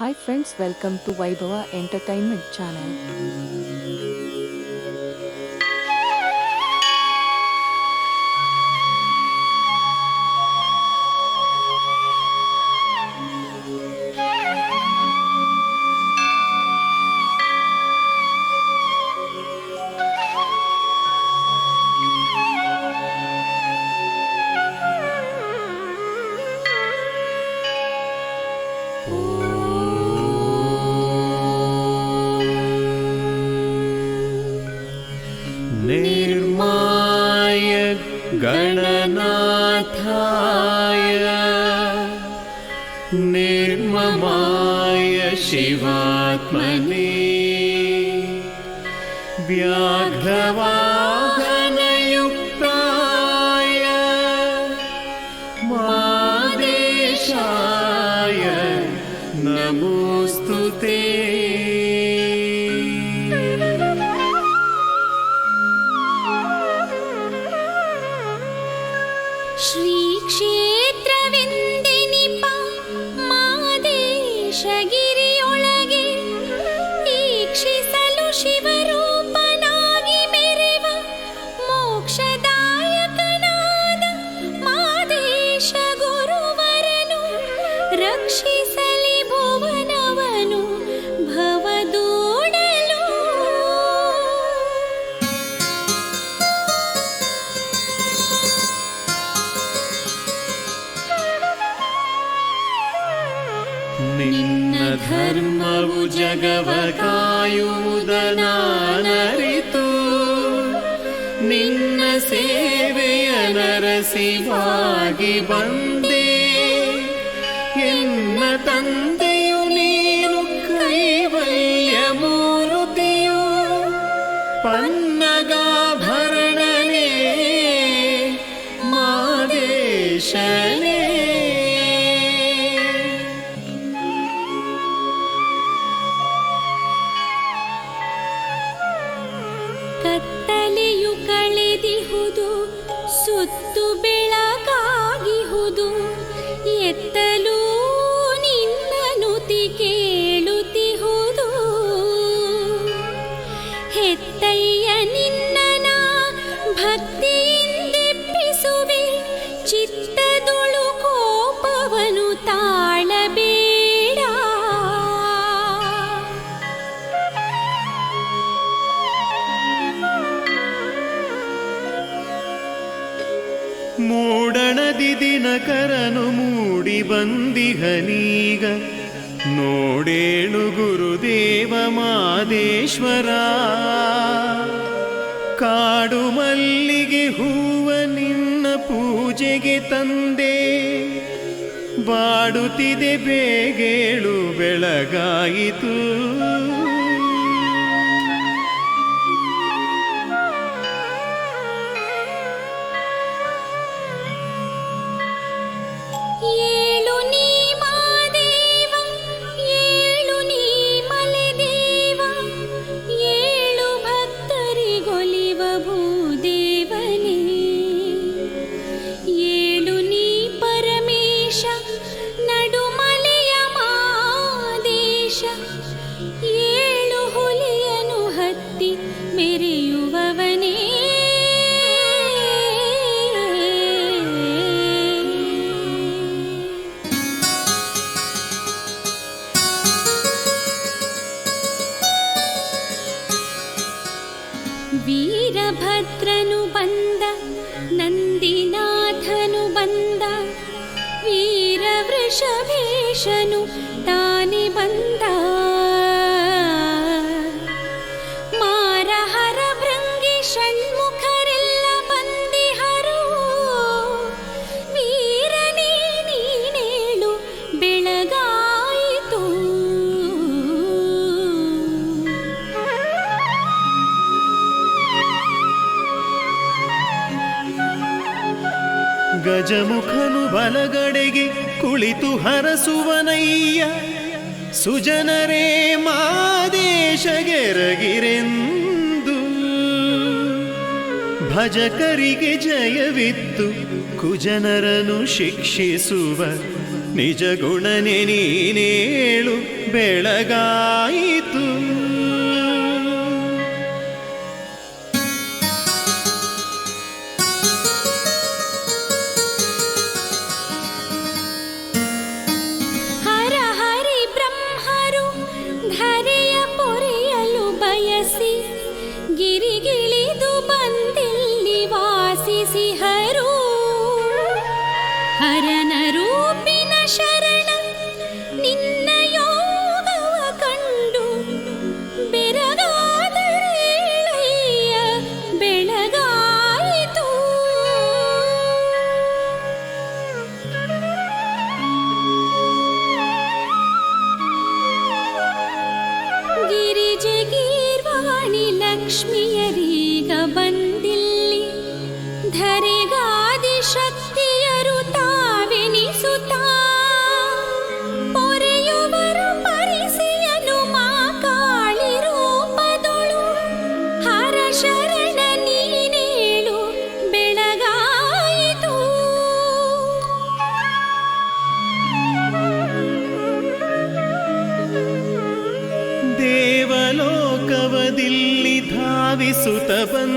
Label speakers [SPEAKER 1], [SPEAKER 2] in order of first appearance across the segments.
[SPEAKER 1] Hi friends, welcome to Vaibhava Entertainment channel.
[SPEAKER 2] निर्ममाय शिवात्मने। व्याघ्रवाहनयुक्ताय ದಿನಕರನು ಮೂಡಿ ಬಂದಿಹನೀಗ. ನೋಡೇಳು ಗುರುದೇವ ಮಾದೇಶ್ವರ. ಕಾಡು ಮಲ್ಲಿಗೆ ಹೂವ ನಿನ್ನ ಪೂಜೆಗೆ ತಂದೆ. ಬಾಡುತ್ತಿದೆ ಬೇಗೇಳು ಬೆಳಗಾಯಿತು.
[SPEAKER 3] ವೃಷಭೇಶನು ತಾನೆ ಬಂದ. ಮಾರಹರ ಭೃಂಗಿ ಷಣ್ಮುಖರೆಲ್ಲ ಬಂದಿಹರು. ವೀರನೇ ನೀನೇಳು ಬೆಳಗಾಯಿತು.
[SPEAKER 2] ಗಜಮುಖನು ಬಲಗಡೆಗೆ ಕುಳಿತು ಹರಸುವನಯ್ಯ ಸುಜನರೇ ಮಾದೇಶಗೆರಗಿರೆಂದು ಭಜಕರಿಗೆ ಜಯವಿತ್ತು ಕುಜನರನು ಶಿಕ್ಷಿಸುವ ನಿಜ ಗುಣನೆ ನೀನೇಳು ಬೆಳಗಾಯಿತು.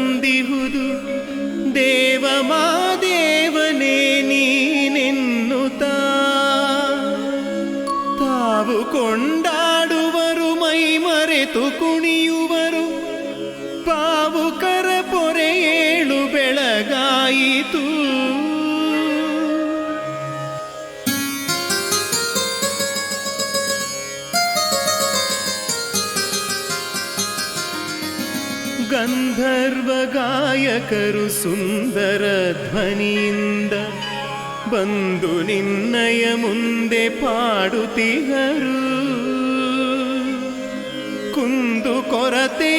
[SPEAKER 2] ನಂದಿಹುದು ದೇವ ಮಾದೇವನೇ ನೀನೆನ್ನುತ್ತ. ತಾವು ಕೊಂಡಾಡುವರು ಮೈ ಮರೆತು ಕುಣಿಯುವ ಗಾಯಕರು ಸುಂದರ ಧ್ವನಿಯಿಂದ ಬಂದು ನಿನ್ನಯ ಮುಂದೆ ಪಾಡುತ್ತಿಗರು ಕುಂದು
[SPEAKER 3] ಕೊರತೆ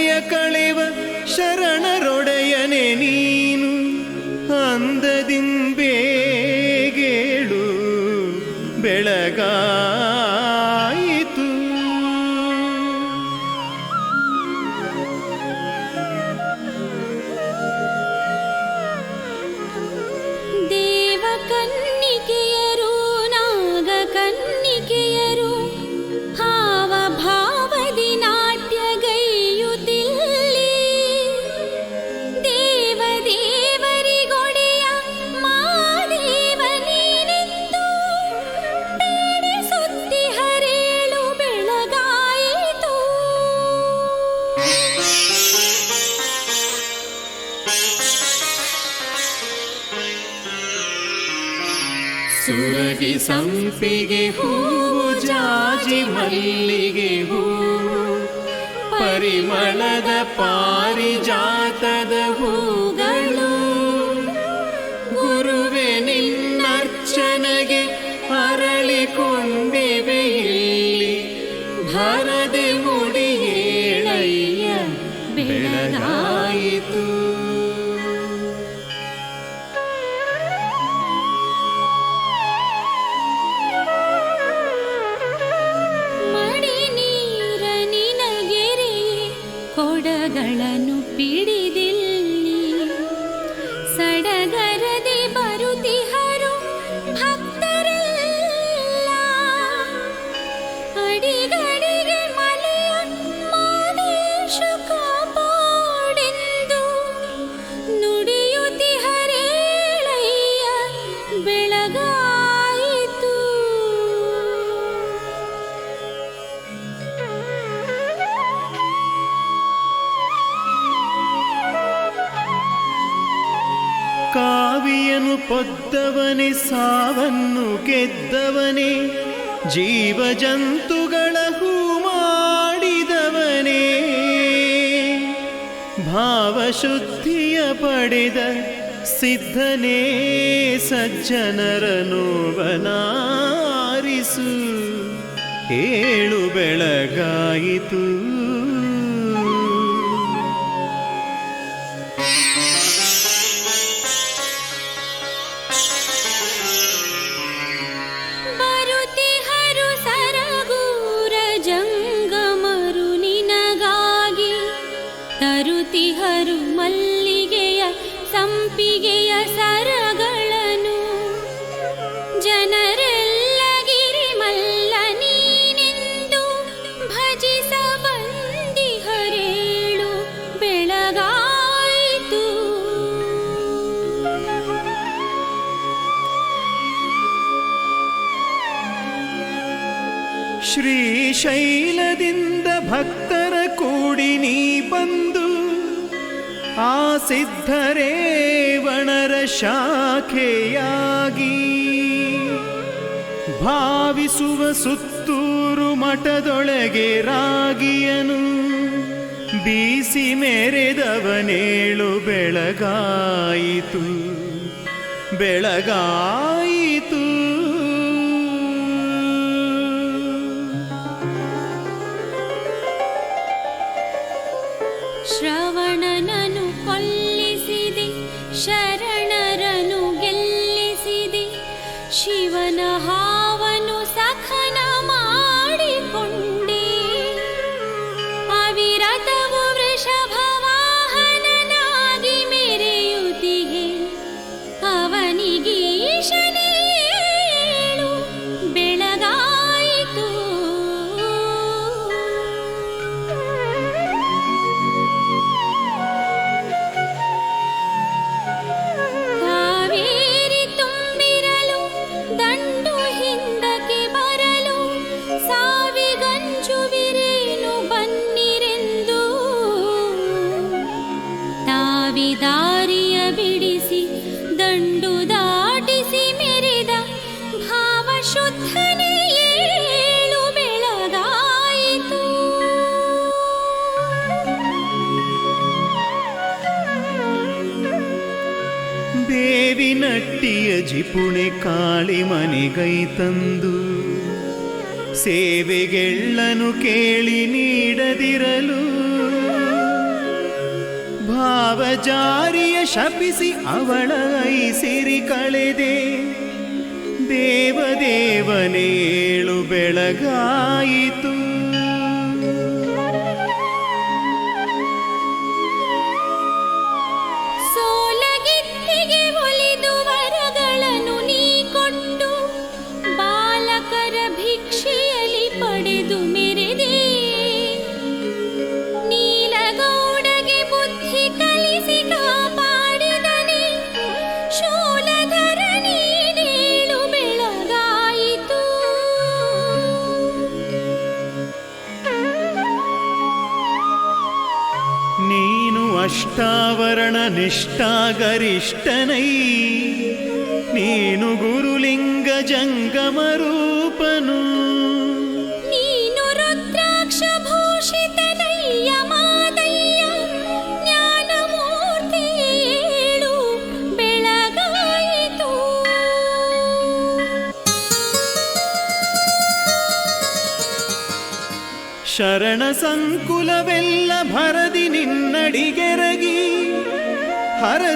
[SPEAKER 2] ಸಂಪಿಗೆ ಸಂಪಿಗೆ ಹೂವು ಜಾಜಿ ಮಲ್ಲಿಗೆ ಹೂ ಪರಿಮಳದ
[SPEAKER 3] ಪಾರಿಜಾ
[SPEAKER 2] ಮಳನು ಪಿಡಿ ಸಾವನ್ನು ಗೆದ್ದವನೇ ಜೀವ ಜಂತುಗಳ ಹೂ ಮಾಡಿದವನೇ. ಭಾವಶುದ್ಧಿಯ ಪಡೆದ ಸಿದ್ಧನೇ ಸಜ್ಜನರ ನೋವನಾರಿಸು ಏಳು ಬೆಳಗಾಯಿತು.
[SPEAKER 3] ಹೊತ್ತಿಗೆಯ ಸರಗಳನು ಜನರೆಲ್ಲ ಗಿರಿಮಲ್ಲ ನೀನೆಂದು ಭಜಿಸ ಬಂದಿ ಹರೇಳು ಬೆಳಗಾಯಿತು.
[SPEAKER 2] ಶ್ರೀಶೈಲದಿಂದ ಭಕ್ತರ ಕೂಡಿ ನೀ ಬಂದು ಆ ಸಿದ್ಧರೇ ಶಾಖೆಯಾಗಿ ಭಾವಿಸುವ ಸುತ್ತೂರು ಮಠದೊಳಗೆ ರಾಗಿಯನು ಬೀಸಿ ಮೆರೆದವನೇಳು ಬೆಳಗಾಯಿತು. ಬೆಳಗಾಯಿತು. ಸೇವೆಗೆಳ್ಳನು ಕೇಳಿ ನೀಡದಿರಲು. ಭಾವಜಾರಿಯ ಶಪಿಸಿ ಅವಳ ಐಸಿರಿ ಕಳೆದೆ. ದೇವದೇವನೇಳು ಬೆಳಗಾಯಿತು. ಅಷ್ಟಾವರಣ ನಿಷ್ಠಾಗರಿಷ್ಠನೈ ನೀನು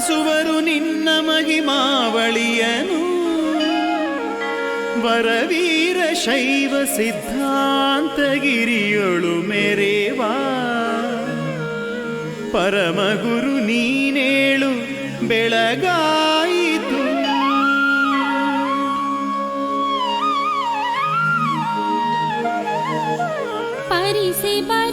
[SPEAKER 2] ಹರಸುವರು ನಿನ್ನ ಮಹಿಮಾವಳಿಯನು. ವರವೀರ ಶೈವ ಸಿದ್ಧಾಂತಗಿರಿಯೊಳು ಮೆರೆವಾ. ಪರಮಗುರು ನೀನೇಳು ಬೆಳಗಾಯಿತು.
[SPEAKER 3] ಪರಿಸೆ ಬರುವಂದದಲ್ಲಿ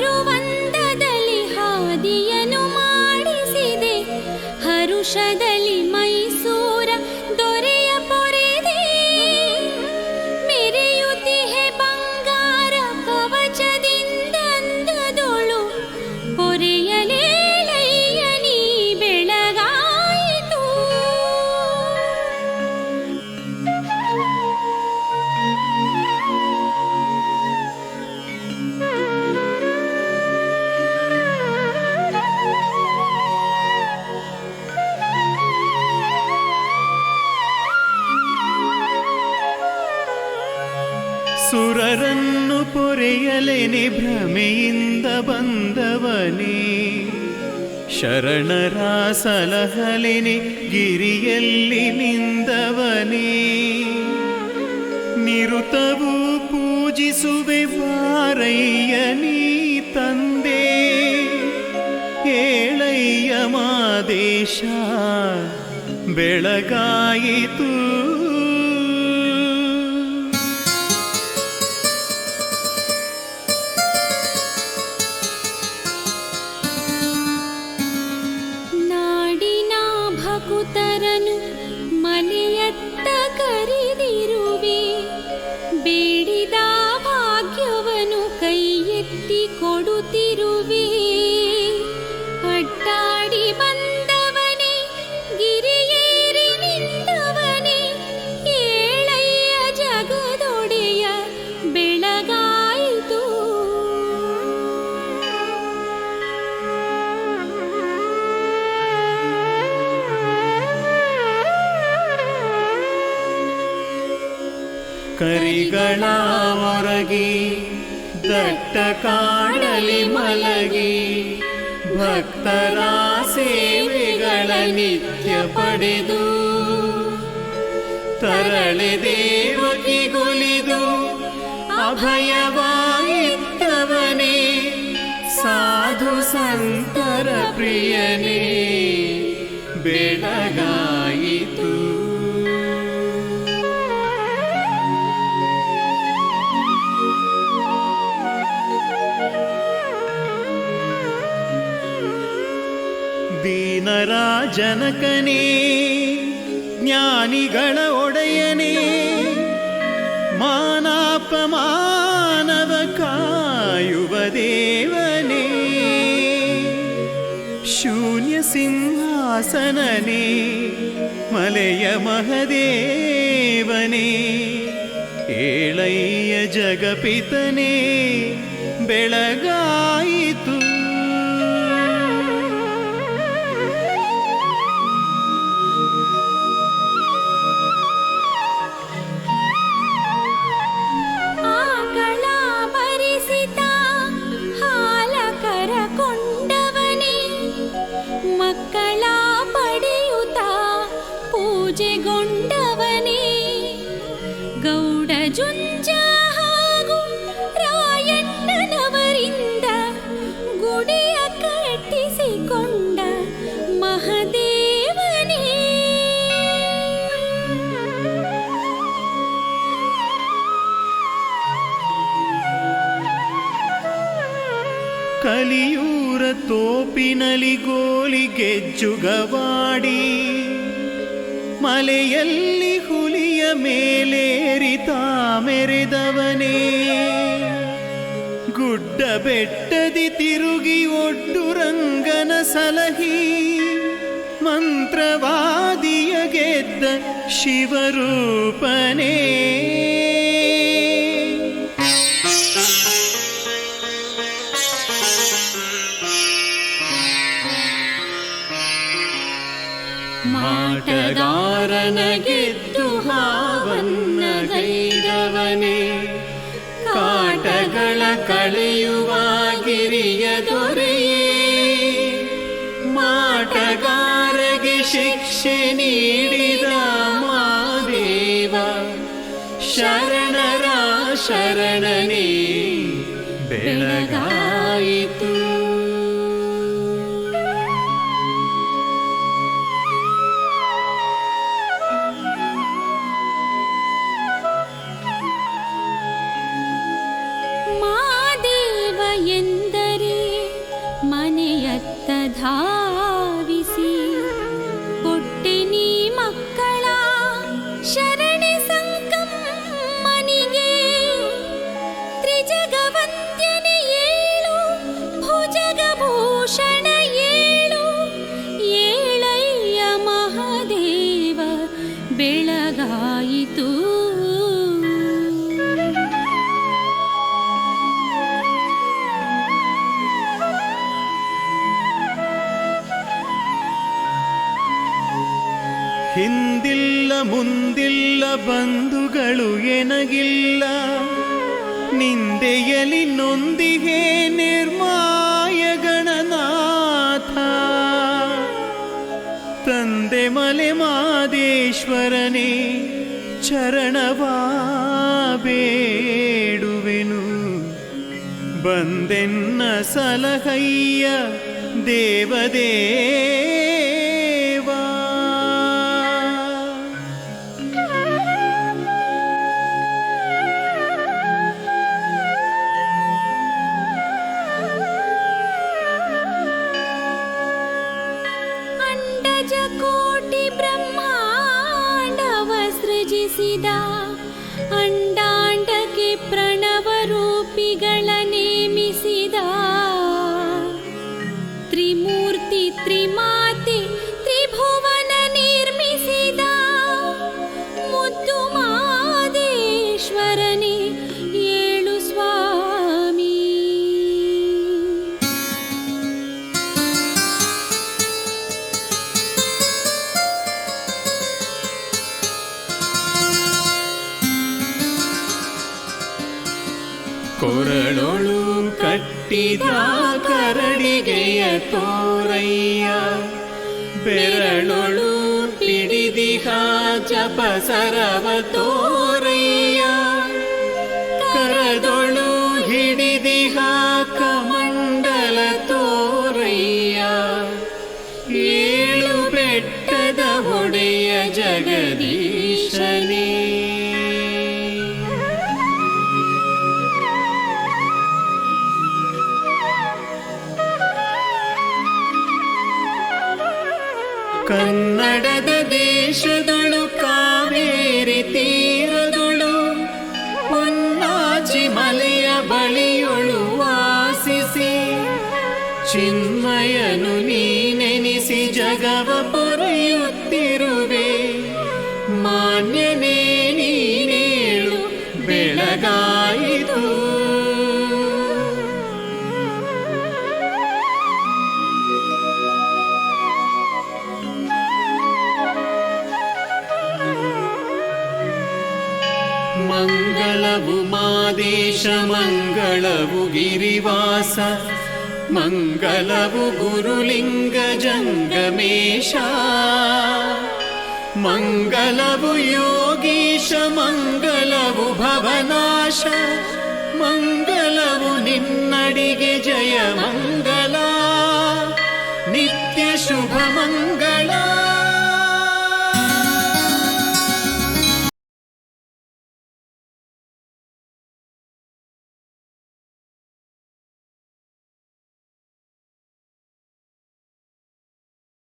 [SPEAKER 2] ಪೊರೆಯಲೆನೆ ಭ್ರಮೆಯಿಂದ ಬಂದವನೇ. ಶರಣರ ಸಲಹಲಿನಿ ಗಿರಿಯಲ್ಲಿ ನಿಂದವನೇ. ನಿರುತವು ಪೂಜಿಸುವೆ ವಾರಯ್ಯ ನೀ ತಂದೆ. ಏಳಯ್ಯ ಮಾದೇಶ ಬೆಳಗಾಯಿತು ಕರಿಗಳ ಹೊರಗಿ ದಟ್ಟ ಕಾಡಲಿ ಮಲಗಿ, ಭಕ್ತರ ಸೇವೆಗಳ ನಿತ್ಯ ಪಡೆದು, ತರಳೆ ದೇವಕಿ ಗುಲಿದು ಅಭಯವಾಗಿತ್ತವನೇ ಸಾಧು ಸಂತರ ಪ್ರಿಯನೇ ಬೆಳಗಾಯಿತು ಜನಕನೇ ಜ್ಞಾನಿಗಳ ಒಡೆಯನೇ ಮಾನಾಪಮಾನವ ಕಾಯುವ ದೇವನೇ. ಶೂನ್ಯ ಸಿಂಹಾಸನನೇ ಮಲೆಯ ಮಹದೇವನೇ. ಏಳಯ್ಯ ಜಗಪಿತನೇ ಬೆಳಗಾಯಿತು ಗೋಲಿ ಗೆಜ್ಜುಗವಾಡಿ, ಮಲೆಯಲ್ಲಿ ಹುಲಿಯ ಮೇಲೇರಿತ ಮೆರೆದವನೇ ಗುಡ್ಡ ಬೆಟ್ಟದಿ ತಿರುಗಿ ಒಡ್ಡು ರಂಗನ ಸಲಹಿ, ಮಂತ್ರವಾದಿಯ ಗೆದ್ದ ಶಿವರೂಪನೇ. ಮಾಟಗಾರನ ಗೆದ್ದು ಹಾವನ್ನ ಗೈದವನೇ ಕಾಟಗಳ ಕಳೆಯುವ ಗಿರಿಯ ದೊರೆಯೇ. ಮಾಟಗಾರಗೆ ಶಿಕ್ಷೆ ನೀಡಿದ ಮಾದೇವ ಶರಣರ ಶರಣನೇ न சலகைய தேவதே? ತೋರಯ್ಯ. ಬೆರಳುಳು ಪಿಡಿದಿಹ ಜಪ ಸರವ ತೋರಯ್ಯ मङ्गलवु मादेशमङ्गलवु गिरिवास। मङ्गलवु गुरुलिङ्गजङ्गमेष मङ्गलवु योगीश मङ्गलवु भवनाश। मङ्गलवु निन्नडिगे जय मङ्गला। नित्यशुभमङ्गल